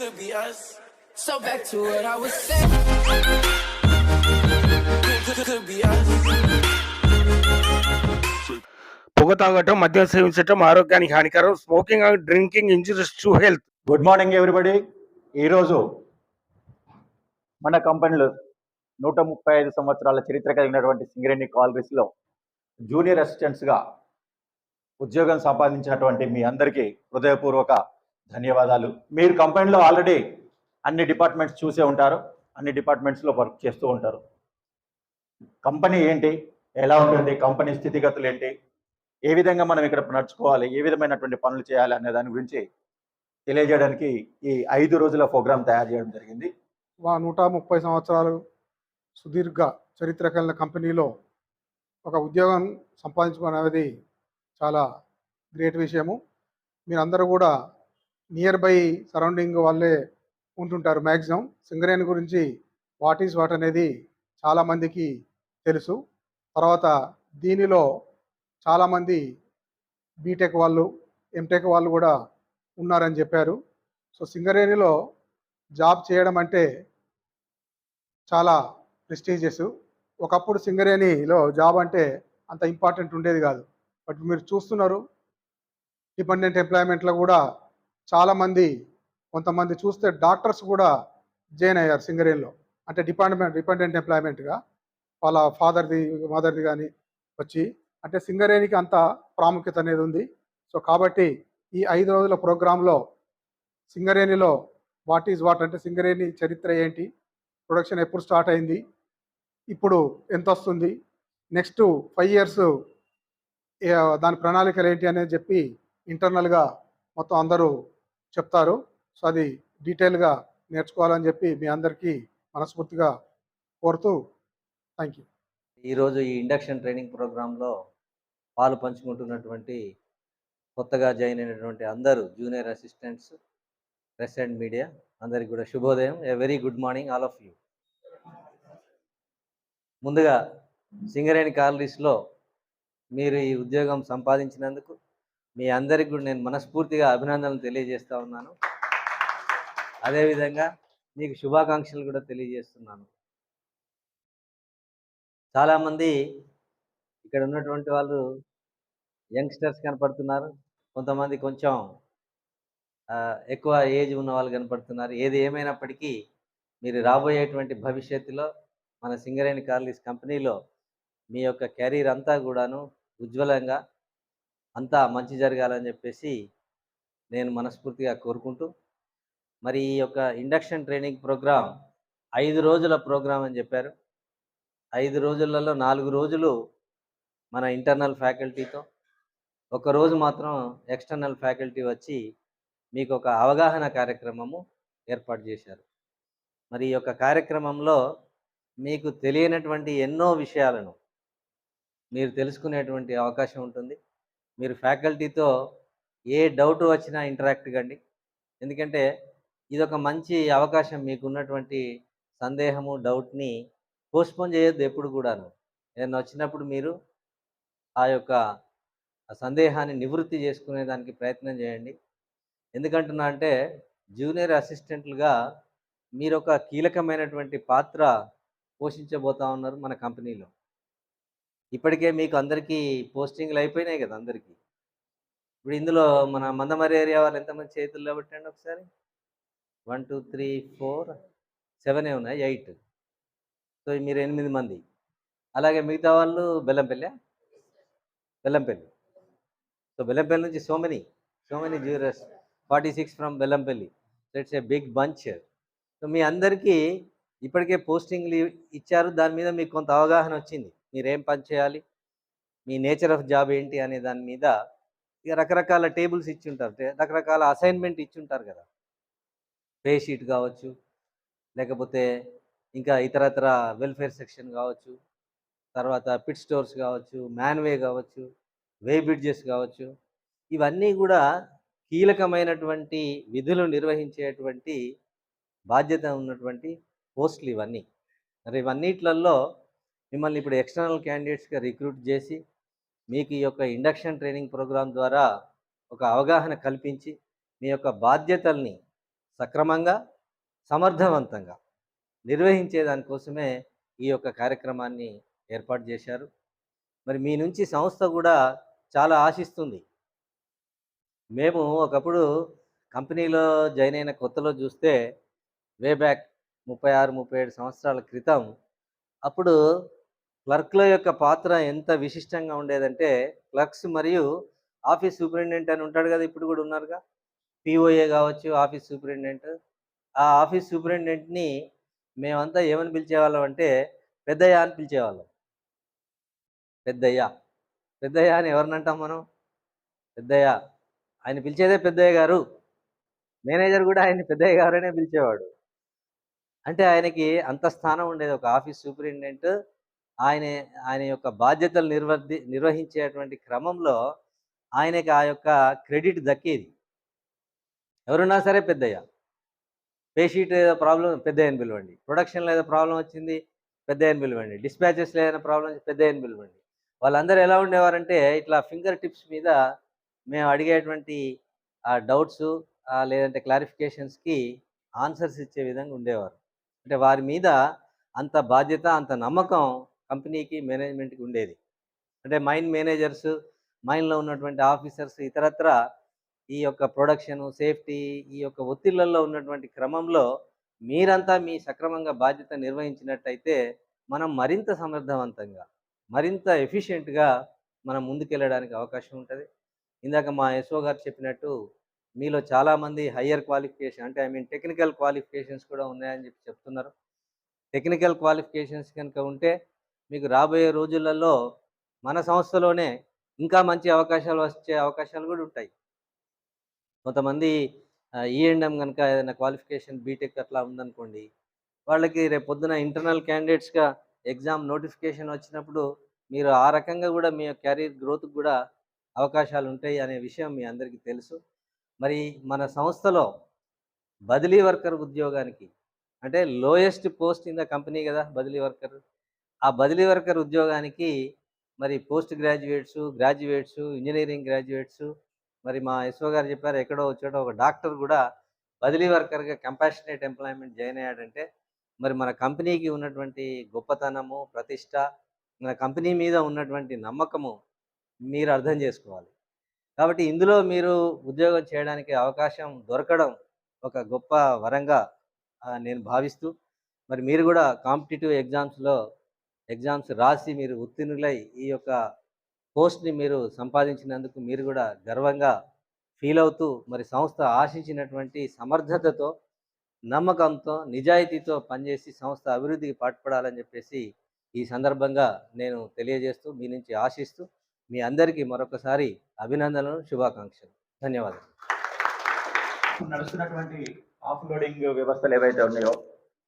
could be us. So back to what I was saying. Could be us. పొగ తాగటం మద్యం సేవించటం ఆరోగ్యానికి హానికరం smoking and drinking injuries to health good morning everybody ఈరోజు మన కంపెనీలో నూట ముప్పై ఐదు సంవత్సరాల చరిత్ర కలిగినటువంటి సింగరేణి కాలరీస్లో జూనియర్ అసిస్టెంట్స్గా ఉద్యోగం సంపాదించినటువంటి మీ అందరికీ హృదయపూర్వక ధన్యవాదాలు. మీరు కంపెనీలో ఆల్రెడీ అన్ని డిపార్ట్మెంట్స్ చూసే ఉంటారు అన్ని డిపార్ట్మెంట్స్లో వర్క్ చేస్తూ ఉంటారు. కంపెనీ ఏంటి ఎలా ఉంటుంది కంపెనీ స్థితిగతులు ఏంటి ఏ విధంగా మనం ఇక్కడ నడుచుకోవాలి ఏ విధమైనటువంటి పనులు చేయాలి అనే దాని గురించి తెలియజేయడానికి ఈ ఐదు రోజుల ప్రోగ్రాం తయారు చేయడం జరిగింది. మా నూట ముప్పై సంవత్సరాలు సుదీర్ఘ చరిత్ర కలిగిన కంపెనీలో ఒక ఉద్యోగం సంపాదించుకోవడం అనేది చాలా గ్రేట్ విషయము. మీరందరూ కూడా నియర్ బై సరౌండింగ్ వాళ్ళే ఉంటుంటారు మ్యాక్సిమం సింగరేణి గురించి వాట్ ఈజ్ వాట్ అనేది చాలామందికి తెలుసు. తర్వాత దీనిలో చాలామంది బీటెక్ వాళ్ళు ఎంటెక్ వాళ్ళు కూడా ఉన్నారని చెప్పారు. సో సింగరేణిలో జాబ్ చేయడం అంటే చాలా ప్రెస్టీజియస్ ఒకప్పుడు సింగరేణిలో జాబ్ అంటే అంత ఇంపార్టెంట్ ఉండేది కాదు. బట్ మీరు చూస్తున్నారు డిపెండెంట్ ఎంప్లాయ్మెంట్లో కూడా చాలామంది కొంతమంది చూస్తే డాక్టర్స్ కూడా జాయిన్ అయ్యారు సింగరేణిలో. అంటే డిపార్ట్మెంట్ డిపెండెంట్ ఎంప్లాయ్మెంట్గా. వాళ్ళ ఫాదర్ది మదర్ది కానీ వచ్చి అంటే సింగరేణికి అంత ప్రాముఖ్యత అనేది ఉంది. సో కాబట్టి ఈ ఐదు రోజుల ప్రోగ్రాంలో సింగరేణిలో వాట్ ఈజ్ వాట్ అంటే సింగరేణి చరిత్ర ఏంటి ప్రొడక్షన్ ఎప్పుడు స్టార్ట్ అయింది ఇప్పుడు ఎంత వస్తుంది నెక్స్ట్ ఫైవ్ ఇయర్స్ దాని ప్రణాళికలు ఏంటి అనేది చెప్పి ఇంటర్నల్గా మొత్తం అందరూ చెప్తారు. సో అది డీటెయిల్గా నేర్చుకోవాలని చెప్పి మీ అందరికీ మనస్ఫూర్తిగా కోరుతూ థ్యాంక్ యూ. ఈరోజు ఈ ఇండక్షన్ ట్రైనింగ్ ప్రోగ్రాంలో పాలు పంచుకుంటున్నటువంటి కొత్తగా జాయిన్ అయినటువంటి అందరూ junior assistants press and media అందరికి కూడా శుభోదయం. A very good morning all of you. ముందుగా సింగరేణి కాలనీస్లో మీరు ఈ ఉద్యోగం సంపాదించినందుకు మీ అందరికి కూడా నేను మనస్ఫూర్తిగా అభినందనలు తెలియజేస్తా ఉన్నాను. అదేవిధంగా మీకు శుభాకాంక్షలు కూడా తెలియజేస్తున్నాను. చాలామంది ఇక్కడ ఉన్నటువంటి వాళ్ళు యంగ్స్టర్స్ కనపడుతున్నారు. కొంతమంది కొంచెం ఎక్కువ ఏజ్ ఉన్న వాళ్ళు కనపడుతున్నారు. ఏది ఏమైనప్పటికీ మీరు రాబోయేటువంటి భవిష్యత్తులో మన సింగరేణి కార్లీస్ కంపెనీలో మీ యొక్క కెరీర్ అంతా కూడాను ఉజ్వలంగా అంతా మంచి జరగాలని చెప్పేసి నేను మనస్ఫూర్తిగా కోరుకుంటూ మరి ఈ యొక్క ఇండక్షన్ ట్రైనింగ్ ప్రోగ్రాం ఐదు రోజుల ప్రోగ్రాం అని చెప్పారు. ఐదు రోజులలో నాలుగు రోజులు మన ఇంటర్నల్ ఫ్యాకల్టీతో ఒక రోజు మాత్రం ఎక్స్టర్నల్ ఫ్యాకల్టీ వచ్చి మీకు ఒక అవగాహన కార్యక్రమము ఏర్పాటు చేశారు. మరి ఈ యొక్క కార్యక్రమంలో మీకు తెలియనటువంటి ఎన్నో విషయాలను మీరు తెలుసుకునేటువంటి అవకాశం ఉంటుంది. మీరు ఫ్యాకల్టీతో ఏ డౌట్ వచ్చినా ఇంటరాక్ట్ కండి. ఎందుకంటే ఇది ఒక మంచి అవకాశం మీకు ఉన్నటువంటి సందేహము డౌట్ని పోస్ట్పోన్ చేయొద్దు ఎప్పుడు కూడాను. ఏదైనా వచ్చినప్పుడు మీరు ఆ యొక్క సందేహాన్ని నివృత్తి చేసుకునే దానికి ప్రయత్నం చేయండి. ఎందుకంటున్నా అంటే జూనియర్ అసిస్టెంట్లుగా మీరు ఒక కీలకమైనటువంటి పాత్ర పోషించబోతా ఉన్నారు మన కంపెనీలో. ఇప్పటికే మీకు అందరికీ పోస్టింగ్లు అయిపోయినాయి కదా అందరికీ. ఇప్పుడు ఇందులో మన మందమరి ఏరియా వాళ్ళు ఎంతమంది చేతుల్లో పెట్టండి ఒకసారి? వన్ టూ త్రీ ఫోర్ సెవెనే ఉన్నాయి? ఎయిట్. సో మీరు ఎనిమిది మంది. అలాగే మిగతా వాళ్ళు బెల్లంపల్లి? బెల్లంపల్లి. సో బెల్లంపల్లి నుంచి సోమని సోమని జ్యూరస్ forty six from Bellampalli. So it's a big bunch so మీ అందరికీ ఇప్పటికే పోస్టింగ్లు ఇచ్చారు. దాని మీద మీకు కొంత అవగాహన వచ్చింది. మీరేం పని చేయాలి? మీ నేచర్ ఆఫ్ జాబ్ ఏంటి అనే దాని మీద ఇక రకరకాల టేబుల్స్ ఇచ్చి ఉంటారు రకరకాల అసైన్మెంట్ ఇచ్చి ఉంటారు కదా! పే షీట్ కావచ్చు లేకపోతే ఇంకా ఇతరతర వెల్ఫేర్ సెక్షన్ కావచ్చు తర్వాత పిట్ స్టోర్స్ కావచ్చు మ్యాన్వే కావచ్చు వే బ్రిడ్జెస్ కావచ్చు. ఇవన్నీ కూడా కీలకమైనటువంటి విధులు నిర్వహించేటువంటి బాధ్యత ఉన్నటువంటి పోస్టులు ఇవన్నీ. మరి ఇవన్నిట్లలో మిమ్మల్ని ఇప్పుడు ఎక్స్టర్నల్ క్యాండిడేట్స్గా రిక్రూట్ చేసి మీకు ఈ యొక్క ఇండక్షన్ ట్రైనింగ్ ప్రోగ్రాం ద్వారా ఒక అవగాహన కల్పించి మీ యొక్క బాధ్యతల్ని సక్రమంగా సమర్థవంతంగా నిర్వహించే దానికోసమే ఈ యొక్క కార్యక్రమాన్ని ఏర్పాటు చేశారు. మరి మీ నుంచి సంస్థ కూడా చాలా ఆశిస్తుంది. మేము ఒకప్పుడు కంపెనీలో జాయిన్ అయిన కొత్తలో చూస్తే వే బ్యాక్ ముప్పై ఆరు ముప్పై ఏడు సంవత్సరాల క్రితం అప్పుడు క్లర్క్ల యొక్క పాత్ర ఎంత విశిష్టంగా ఉండేదంటే క్లర్క్స్ మరియు ఆఫీస్ సూపరింటెండెంట్ అని ఉంటాడు కదా ఇప్పుడు కూడా ఉన్నారుగా? పిఓఏ కావచ్చు ఆఫీస్ సూపరింటెండెంట్. ఆ ఆఫీస్ సూపరింటెండెంట్ని మేమంతా ఏమని పిలిచేవాళ్ళం అంటే పెద్దయ్య అని పిలిచేవాళ్ళం. పెద్దయ్య. పెద్దయ్య అని ఎవరినంటాం మనం? పెద్దయ్య. ఆయన పిలిచేదే పెద్దయ్య గారు. మేనేజర్ కూడా ఆయన పెద్దయ్య గారనే పిలిచేవాడు. అంటే ఆయనకి అంత స్థానం ఉండేది. ఒక ఆఫీస్ సూపరింటెండెంట్ ఆయన ఆయన యొక్క బాధ్యతలు నిర్వర్తి నిర్వహించేటువంటి క్రమంలో ఆయనకి ఆ యొక్క క్రెడిట్ దక్కేది. ఎవరున్నా సరే పెద్దయ్య. పేషీట్ ఏదో ప్రాబ్లం పెద్దయ్యని పిలవండి. ప్రొడక్షన్లో ఏదో ప్రాబ్లం వచ్చింది పెద్దయ్యని పిలవండి. డిస్పాచెస్లో ఏదైనా ప్రాబ్లం పెద్దయ్యని పిలవండి. వాళ్ళందరూ ఎలా ఉండేవారంటే ఇట్లా ఫింగర్ టిప్స్ మీద మేము అడిగేటువంటి ఆ డౌట్స్ లేదంటే క్లారిఫికేషన్స్కి ఆన్సర్స్ ఇచ్చే విధంగా ఉండేవారు. అంటే వారి మీద అంత బాధ్యత అంత నమ్మకం కంపెనీకి మేనేజ్మెంట్కి ఉండేది. అంటే మైన్ మేనేజర్స్ మైన్లో ఉన్నటువంటి ఆఫీసర్స్ ఇతరత్ర ఈ యొక్క ప్రొడక్షన్ సేఫ్టీ ఈ యొక్క ఒత్తిళ్ళలో ఉన్నటువంటి క్రమంలో మీరంతా మీ సక్రమంగా బాధ్యత నిర్వహించినట్టయితే మనం మరింత సమర్థవంతంగా మరింత ఎఫిషియెంట్గా మనం ముందుకెళ్ళడానికి అవకాశం ఉంటుంది. ఇందాక మా యశో గారు చెప్పినట్టు మీలో చాలామంది హయ్యర్ క్వాలిఫికేషన్ అంటే ఐ మీన్ టెక్నికల్ క్వాలిఫికేషన్స్ కూడా ఉన్నాయని చెప్పి చెప్తున్నారు. టెక్నికల్ క్వాలిఫికేషన్స్ కనుక ఉంటే మీకు రాబోయే రోజులలో మన సంస్థలోనే ఇంకా మంచి అవకాశాలు వచ్చే అవకాశాలు కూడా ఉంటాయి. కొంతమంది ఈఎండ్ఎం కనుక ఏదైనా క్వాలిఫికేషన్ బీటెక్ అట్లా ఉందనుకోండి వాళ్ళకి రేపు పొద్దున ఇంటర్నల్ క్యాండిడేట్స్గా ఎగ్జామ్ నోటిఫికేషన్ వచ్చినప్పుడు మీరు ఆ రకంగా కూడా మీ కెరీర్ గ్రోత్కి కూడా అవకాశాలు ఉంటాయి అనే విషయం మీ అందరికీ తెలుసు. మరి మన సంస్థలో బదిలీ వర్కర్ ఉద్యోగానికి అంటే lowest post in the company కదా బదిలీ వర్కర్? ఆ బదిలీ వర్కర్ ఉద్యోగానికి మరి post graduates graduates engineering graduates మరి మా యశ్వ గారు చెప్పారు ఎక్కడో వచ్చాడో ఒక డాక్టర్ కూడా బదిలీ వర్కర్గా కంపాషనేట్ ఎంప్లాయ్మెంట్ జాయిన్ అయ్యాడంటే మరి మన కంపెనీకి ఉన్నటువంటి గొప్పతనము ప్రతిష్ట మన కంపెనీ మీద ఉన్నటువంటి నమ్మకము మీరు అర్థం చేసుకోవాలి. కాబట్టి ఇందులో మీరు ఉద్యోగం చేయడానికి అవకాశం దొరకడం ఒక గొప్ప వరంగా నేను భావిస్తూ మరి మీరు కూడా కాంపిటేటివ్ ఎగ్జామ్స్లో ఎగ్జామ్స్ రాసి మీరు ఉత్తీర్ణులై ఈ యొక్క పోస్ట్ని మీరు సంపాదించినందుకు మీరు కూడా గర్వంగా ఫీల్ అవుతూ మరి సంస్థ ఆశించినటువంటి సమర్థతతో నమ్మకంతో నిజాయితీతో పనిచేసి సంస్థ అభివృద్ధికి పాటుపడాలని చెప్పేసి ఈ సందర్భంగా నేను తెలియజేస్తూ మీ నుంచి ఆశిస్తూ మీ అందరికీ మరొకసారి అభినందనలు శుభాకాంక్షలు. ధన్యవాదాలు. నడుస్తున్నటువంటి ఆఫ్ లోడింగ్ వ్యవస్థలు ఏవైతే ఉన్నాయో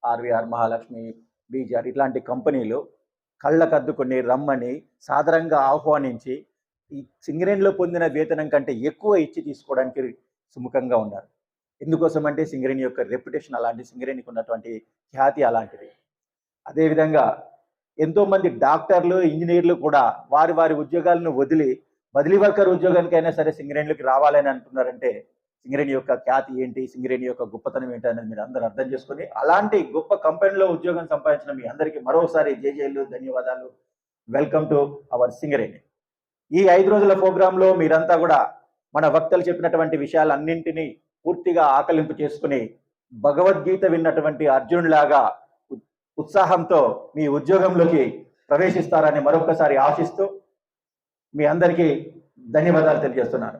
ఆర్వీఆర్ మహాలక్ష్మి బీజార్ ఇట్లాంటి కంపెనీలు కళ్ళకద్దుకొని రమ్మని సాధారణంగా ఆహ్వానించి ఈ సింగరేణిలో పొందిన వేతనం కంటే ఎక్కువ ఇచ్చి తీసుకోవడానికి సుముఖంగా ఉన్నారు. ఎందుకోసం అంటే సింగరేణి యొక్క రెప్యుటేషన్ అలాంటి సింగరేణికి ఉన్నటువంటి ఖ్యాతి అలాంటిది. అదేవిధంగా ఎంతోమంది డాక్టర్లు ఇంజనీర్లు కూడా వారి వారి ఉద్యోగాలను వదిలి బదిలీ వర్కర్ ఉద్యోగానికైనా సరే సింగరేణిలోకి రావాలని అంటున్నారంటే సింగరేణి యొక్క ఖ్యాతి ఏంటి? సింగరేణి యొక్క గొప్పతనం ఏంటి అనేది మీరు అందరూ అర్థం చేసుకుని అలాంటి గొప్ప కంపెనీలో ఉద్యోగం సంపాదించిన మీ అందరికీ మరోసారి జేజేలు ధన్యవాదాలు. Welcome to our Singareni. ఈ ఐదు రోజుల ప్రోగ్రాంలో మీరంతా కూడా మన వక్తలు చెప్పినటువంటి విషయాలన్నింటినీ పూర్తిగా ఆకలింపు చేసుకుని భగవద్గీత విన్నటువంటి అర్జునులాగా ఉత్సాహంతో మీ ఉద్యోగంలోకి ప్రవేశిస్తారని మరొకసారి ఆశిస్తూ మీ అందరికీ ధన్యవాదాలు తెలియజేస్తున్నాను.